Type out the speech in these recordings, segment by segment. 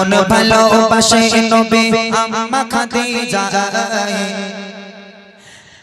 কেমন ভালোবাসে নবী আম্মা খাদিজা।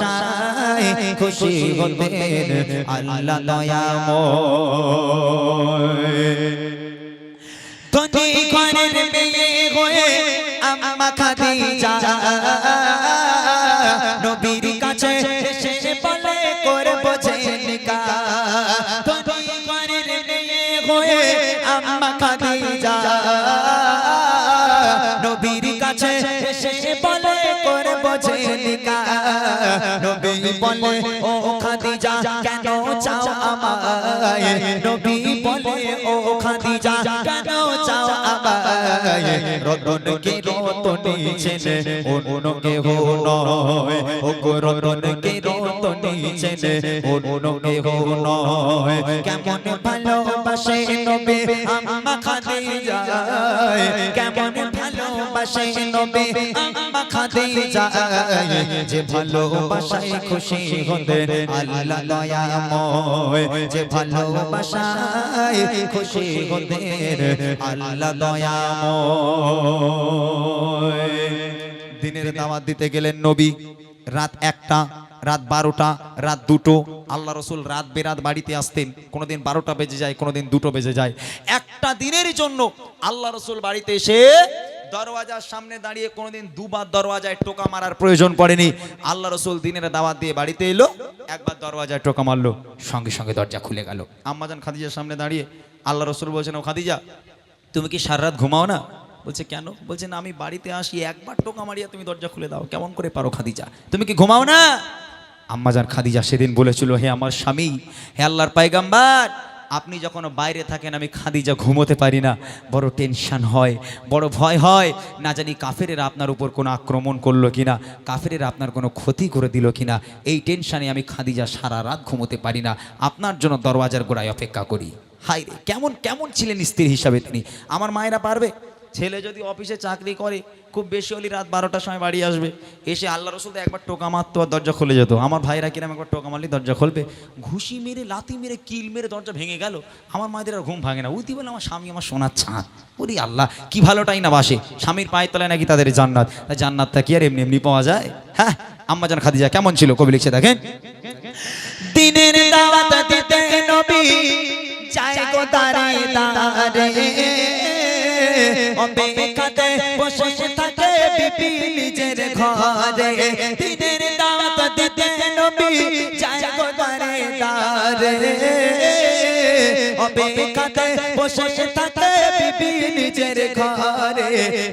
ভালোবাসায় খুশি হবে আল্লাহ দয়াময় ধনী ঘরের মেয়ে হয়ে আম্মা খাদিজা। নবীর কাছে এসে বলে করব ধনী ঘরের মেয়ে হয়ে আম্মা খাদিজা। বলে, ও খাদিজা, কেন চাও আমায়? নবী বলে, ও খাদিজা, কেন চাও আমায়? রতন কে রতন ছেলে, অন্য কে হো নয়। ও রতন কে রতন ছেলে, অন্য কে হো নয়। কেমন ভালোবাসে নবী আম্মা খাদিজা? কেমন ভালোবাসে নবী আম্মা খাদিজা যে ভালোবাসায় খুশি হতে আল্লাহ দয়াময় যে ভালোবাসায় খুশি হতে আল্লাহ দয়াময় দিনের দাওয়াত দিতে গেলেন নবী। রাত একটা, রাত বারোটা, রাত দুটো। আল্লাহ রসুল রাত বেরাত বাড়িতে আসতেন। কোনোদিন বারোটা বেজে যায়, কোনোদিন দুটো বেজে যায়। একটা দিনের জন্য আল্লাহ রসুল বাড়িতে এসে দরওয়াজার সামনে দাঁড়িয়ে কোনোদিন দুবার দরওয়াজায় টোকা মারার প্রয়োজন পড়েনি। আল্লাহ রসুল দিনের দাওয়াত দিয়ে বাড়িতে এলো, একবার দরওয়াজায় টোকা মারলো, সঙ্গে সঙ্গে দরজা খুলে গেল। আম্মাজান খাদিজার সামনে দাঁড়িয়ে আল্লাহ রসুল বলছেন, ও খাদিজা, তুমি কি সারা রাত ঘুমাও না? বলছে, কেন? বলছে, না, আমি বাড়িতে আসি, একবার টোকা মারিয়া তুমি দরজা খুলে দাও, কেমন করে পারো খাদিজা? তুমি কি ঘুমাও না? আম্মাজান খাদিজা সেদিন বলেছিল, হে আমার স্বামী, হে আল্লাহর পাইগাম্বার আপনি যখন বাইরে থাকেন, আমি খাদিজা ঘুমোতে পারি না। বড় টেনশান হয়, বড় ভয় হয়। না জানি কাফেরেরা আপনার উপর কোনো আক্রমণ করল কিনা, কাফেরেরা আপনার কোনো ক্ষতি করে দিল কিনা। এই টেনশানে আমি খাদিজা সারা রাত ঘুমোতে পারি না। আপনার জন্য দরওয়াজার গোড়ায় অপেক্ষা করি। হাই রে, কেমন কেমন ছিলেন স্ত্রী হিসাবে তিনি? আমার মায়েরা পারবে? ছেলে যদি অফিসে চাকরি করে, খুব বেশি হলে রাত বারোটার সময় বাড়ি আসবে। এসে আল্লাহ রসুল একবার টোকা মারতো আর দরজা খুলে যেত। আমার ভাইরা কিরম একবার টোকা মারলে দরজা খুলবে। ঘুষি মেরে লাতি মেরে, কিল মেরে দরজা ভেঙে গেল। আমার মায়েদের আর ঘুম ভাঙে না। উতি বলে আমার স্বামী আমার সোনার ছাঁদ ওরে আল্লাহ, কি ভালোটাই না বাসে। স্বামীর পায়ের তলায় নাকি তাদের জান্নাত। তা জান্নাতটা কি আর এমনি এমনি পাওয়া যায়? হ্যাঁ আম্মাজান খাদিজা, কেমন ছিল কবি লিখছে দেখেন? দিনের দাওয়াত দিতে নবী, যায় গো দারে দারে অপেক্ষাতে বসে থাকে বিপি নিজের ঘরে। দিনের দাওয়াত দিতে নবী যায় গো দারে দারে অপেক্ষাতে বসে থাকে বিপি নিজের ঘরে।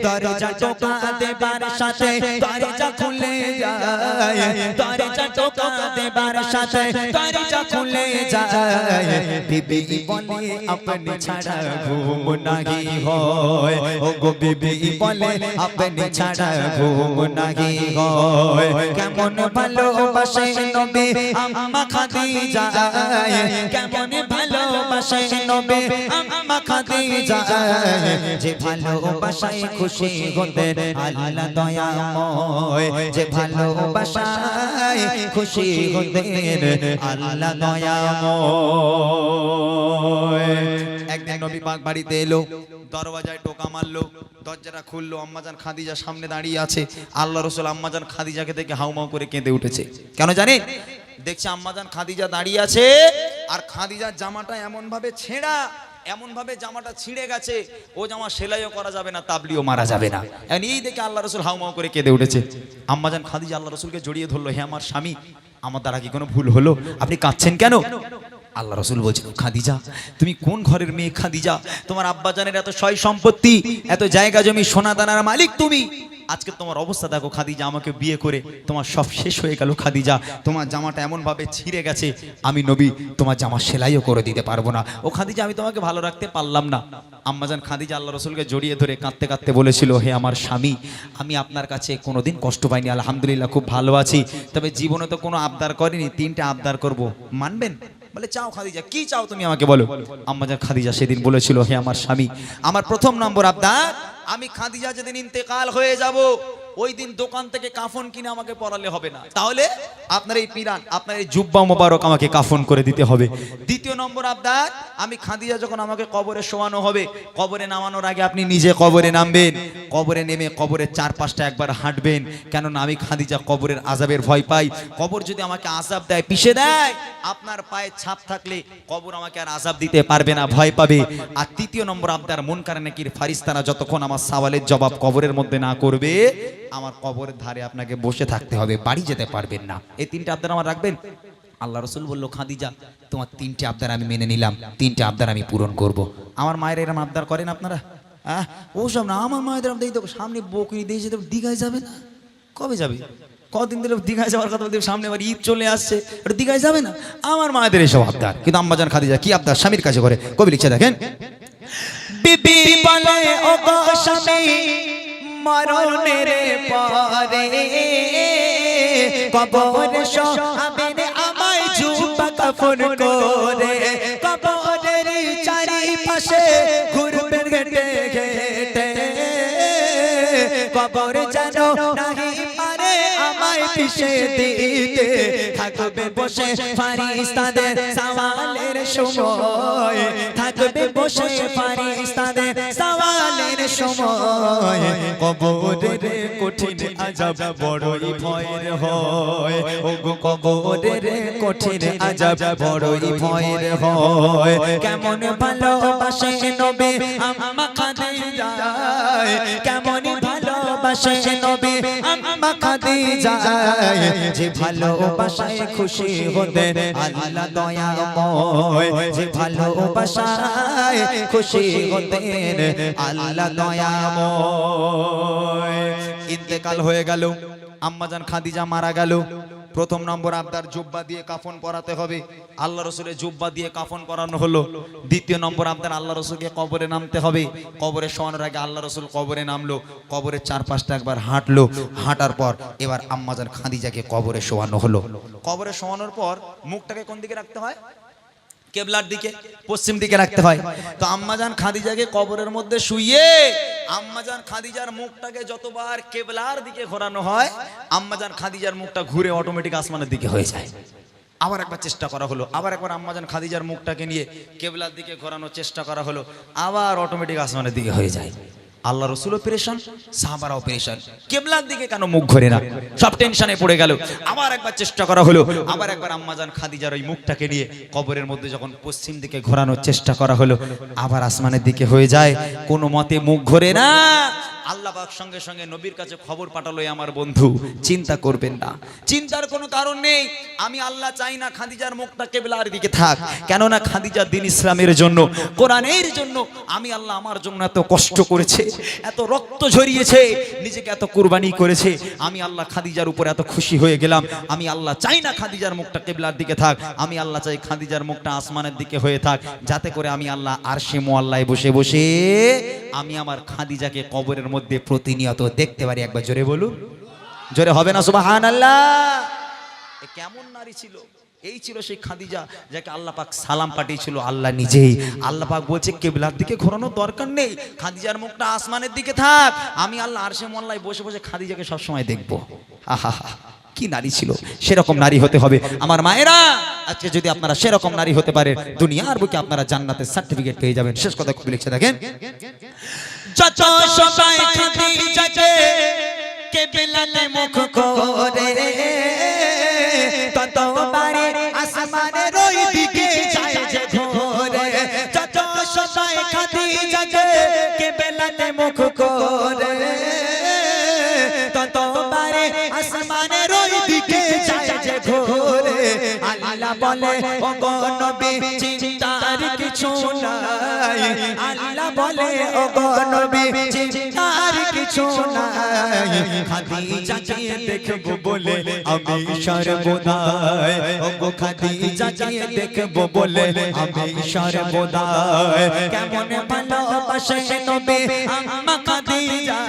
দরজা টোকা দেবার সাথে দরজা খুলে যায়। দরজা টোকা দেবার সাথে দরজা খুলে যায়। বিবি বলে আপনি ছাড়া ঘুম নাহি হয়। ও গো বিবি বলে আপনি ছাড়া ঘুম নাহি হয়। কেমন ভালোবাসে নবী আম্মা খাদিজা কেমন ভালোবাসে একদিন নবী পাক বাড়িতে এলো, দরওয়াজায় টোকা মারলো, দরজাটা খুললো আম্মাজান খাদিজা সামনে দাঁড়িয়ে আছে। আল্লাহ রসুল আম্মাজান খাদিজাকে দেখে হাউমাউ করে কেঁদে উঠেছে। কেন জানেন? দেখছে আম্মাজান খাদিজা দাঁড়িয়ে আছে আর খাদিজার জামাটা এমন ভাবে ছেঁড়া এমন ভাবে জামাটা ছিঁড়ে গেছে, ও জামা সেলাইও করা যাবে না, তাবলিও মারা যাবে না। এখন এই দেখে আল্লাহ রসুল হাউমাউ করে কেঁদে উঠেছে। আম্মাজান খাদিজা আল্লাহ রসুলকে জড়িয়ে ধরলো, হে আমার স্বামী, আমার দ্বারা কি কোনো ভুল হলো? আপনি কাঁদছেন কেন? আল্লাহ রসুল বলছেন, খাদিজা, তুমি কোন ঘরের মেয়ে খাদিজা? তোমার আব্বাজানের এত সয় সম্পত্তি, এত জায়গা জমি, সোনা দানার মালিক তুমি। আজকে তোমার অবস্থা দেখো, খাদিজা আমাকে বিয়ে করে তোমার সব শেষ হয়ে গেল, খাদিজা। তোমার জামাটা এমন ভাবে ছিঁড়ে গেছে, আমি নবী, তোমার জামা সেলাইও করে দিতে পারব না। ও খাদিজা, আমি তোমাকে ভালো রাখতে পারলাম না। আম্মাজান খাদিজা আল্লাহ রসুলকে জড়িয়ে ধরে কাঁদতে কাঁদতে বলেছিল, হে আমার স্বামী, আমি আপনার কাছে কোনোদিন কষ্ট পাইনি, আলহামদুলিল্লাহ খুব ভালো আছি। তবে জীবনে তো কোনো আবদার করিনি, তিনটে আবদার করব। মানবেন? বলে, চাও খাদিজা, কি চাও তুমি আমাকে বলো? আম্মাজান খাদিজা সেদিন বলেছিল, হে আমার স্বামী, আমার প্রথম নম্বর আবদার আমি খাদিজা যেদিন ইন্তেকাল হয়ে যাব ওই দিন দোকান থেকে কাফন কিনে আমাকে পরালে হবে না। তাহলে আপনার এই পিরান, আপনার এই জুব্বা মোবারক আমাকে কাফন করে দিতে হবে। দ্বিতীয় নম্বর আবদার, আমি খাদিজা যখন আমাকে কবরে শোয়ানো হবে, কবরে নামানোর আগে আপনি নিজে কবরে নামবেন। কবরে নেমে কবরের চারপাশটা একবার হাঁটবেন। কেননা আমি খাদিজা কবরের আজাবের ভয় পাই। কবর যদি আমাকে আজাব দেয়, পিষে দেয়, আপনার পায়ে ছাপ থাকলে কবর আমাকে আর আজাব দিতে পারবে না, ভয় পাবে। আর তৃতীয় নম্বর আবদার মন কারে নাকির ফারিস্তানা যতক্ষণ আমার সওয়ালের জবাব কবরের মধ্যে না করবে আমার কবরের ধারে আপনাকে বসে থাকতে হবে, বাড়ি যেতে পারবেন না। এই তিনটে আবদার আমার রাখবেন? আল্লাহ রসুল বলল, খাদিজা, তোমার তিনটে আবদার আমি মেনে নিলাম, তিনটে আবদার আমি পূরণ করব। আমার মায়ের এরম আবদার করেন আপনারা? হ্যাঁ ওসব না, আমার এরম দেখি তো সামনে বকরি দিয়ে যেতে দীঘায় যাবে না? কবে যাবে? কদিন দিলে দীঘায় যাওয়ার কথা বলতে সামনে আবার ঈদ চলে আসছে দীঘায় যাবে না? আমার মায়েদের এসব আবদার। কিন্তু আম্মাজান খাদিজা কি আবদার স্বামীর কাছে করে? কবি লিখছে, দেখেন মরণের পরে কবর শোহাবেন আমায় করে। কবরের চারিপাশে ঘুরবেন ঘেটে ঘেটে। কবর নাহি পারে আমায় পিছে দিতে। থাকবে বসে ফারিস্তাদের সওয়ালের সময়। থাকবে বসে ফারিস্তাদের সময় কবরের কঠিন আজাব বড়ই ভয়ের হয়। ও গো কবরের কঠিন আজাব বড়ই ভয়ের হয়। কেমন ভালোবাসে নবে আম্মা খাদিজা? কেমন ভালোবাসে নবী, আম্মা খাদিজা। যে ভালোবাসায় খুশি আল্লাহ যে ভালোবাসায় খুশি আল্লাহ ইন্তেকাল হয়ে গেল, আম্মাজান খাদিজা মারা গেল। প্রথম নম্বর আবদার জুব্বা দিয়ে কাফন পরাতে হবে। আল্লাহ রসুলের জুব্বা দিয়ে কাফন পরানো হলো। দ্বিতীয় নম্বর আবদার আল্লাহ রসুলকে কবরে নামতে হবে। কবরে শোয়ানোর আগে আল্লাহ রসুল কবরে নামলো। কবরের চারপাশটা একবার হাঁটলো। হাঁটার পর এবার আম্মাজান খাদিজাকে কবরে শোয়ানো হলো। কবরে শোয়ানোর পর মুখটাকে কোন দিকে রাখতে হয়? কেবলার দিকে, পশ্চিম দিকে রাখতে হয়। তো আম্মাজান খাদিজাকে কবরের মধ্যে শুয়ে আম্মাজান খাদিজার মুখটাকে যতবার কেবলার দিকে ঘোরানো হয় আম্মাজান খাদিজার মুখটা ঘুরে অটোমেটিক আসমানের দিকে হয়ে যায়। আবার একবার চেষ্টা করা হলো, আবার একবার আম্মাজান খাদিজার মুখটাকে নিয়ে কেবলার দিকে ঘোরানোর চেষ্টা করা হলো, আবার অটোমেটিক আসমানের দিকে হয়ে যায়। আল্লাহ রসুল অপারেশন সাহাবারা অপারেশন কেবলার দিকে কেন মুখ ঘরে না? সব টেনশনে পড়ে গেল। আবার একবার চেষ্টা করা হলো, আবার একবার আম্মাজান খাদিজার ওই মুখটাকে নিয়ে কবরের মধ্যে যখন পশ্চিম দিকে ঘোরানোর চেষ্টা করা হলো, আবার আসমানের দিকে হয়ে যায়, কোনো মতে মুখ ঘরে না। আল্লাহ পাক সঙ্গে সঙ্গে নবীর কাছে খবর পাঠালো আমার বন্ধু, চিন্তা করবেন না। চিন্তার কোনো কারণ নেই। আমি আল্লাহ চাই না খাদিজার মুখটা কেবলার দিকে থাক। কেননা খাদিজা দিন ইসলামের জন্য, কোরআনের জন্য আমি আল্লাহ আমার জন্য এত কষ্ট করেছে, এত রক্ত ঝরিয়েছে, নিজেকে এত কুরবানি করেছে। আমি আল্লাহ খাদিজার উপর এত খুশি হয়ে গেলাম। আমি আল্লাহ চাই না খাদিজার মুখটা কেবলার দিকে থাক। আমি আল্লাহ চাই খাদিজার মুখটা আসমানের দিকে হয়ে থাক। যাতে করে আমি আল্লাহ আরশে মোয়াল্লায় বসে বসে আমি আমার খাদিজাকে কবরের মধ্যে প্রতিনিয়ত দেখতে পারি, একবার জোরে বলুন। জোরে হবে না সুবাহান আল্লাহ কেমন নারী ছিল? এই ছিল সেই খাদিজা, যাকে আল্লাহ পাক সালাম পাঠিয়েছিল, আল্লাহ নিজেই। আল্লাহ পাক বলছে, কেবলার দিকে ঘোরানোর দরকার নেই, খাদিজার মুখটা আসমানের দিকে থাক। আমি আল্লাহ আরশে মোল্লায় বসে বসে খাদিজাকে সবসময় দেখব। আহা কি নারী ছিল? সেরকম নারী হতে হবে। আমার মায়েরা আজকে যদি আপনারা সেরকম নারী হতে পারে দুনিয়ার বুকে আপনারা জান্নাতের সার্টিফিকেট পেয়ে যাবেন। শেষ কথা খুব লিখছে দেখেন। যত সবাই খাদিজাকে কেবলাতে মুখ করে তত বারে আসমানের ওই দিকে যায় যে ঘোরে। যত সবাই খাদিজাকে কেবলাতে মুখ করে বলে ও গো নবী চিন্তার কিছু নাই। আল্লাহ বলে ও গো নবী চিন্তার কিছু নাই। খাদিজাকে দেখব বলে আমি সর্বদাই ও গো খাদিজাকে দেখব বলে আমি সর্বদাই কেমন ভালোবাসে নবী আম্মা খাদিজা